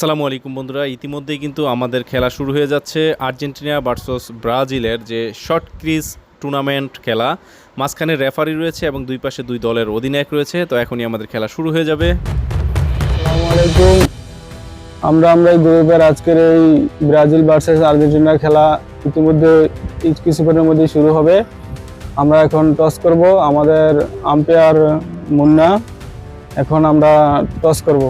আসসালামু আলাইকুম বন্ধুরা, ইতিমধ্যেই কিন্তু আমাদের খেলা শুরু হয়ে যাচ্ছে আর্জেন্টিনা ভার্সেস ব্রাজিলের যে শর্ট ক্রিজ টুর্নামেন্ট খেলা। মাঝখানে রেফারি রয়েছে এবং দুই পাশে দুই দলের অধিনায়ক রয়েছে, তো এখনই আমাদের খেলা শুরু হয়ে যাবে। আমরা আমরা এই গ্রুপের আজকের এই ব্রাজিল ভার্সেস আর্জেন্টিনার খেলা ইতিমধ্যে কিছুক্ষণের মধ্যে শুরু হবে। আমরা এখন টস করব, আমাদের আম্পায়ার মুন্না। এখন আমরা টস করব।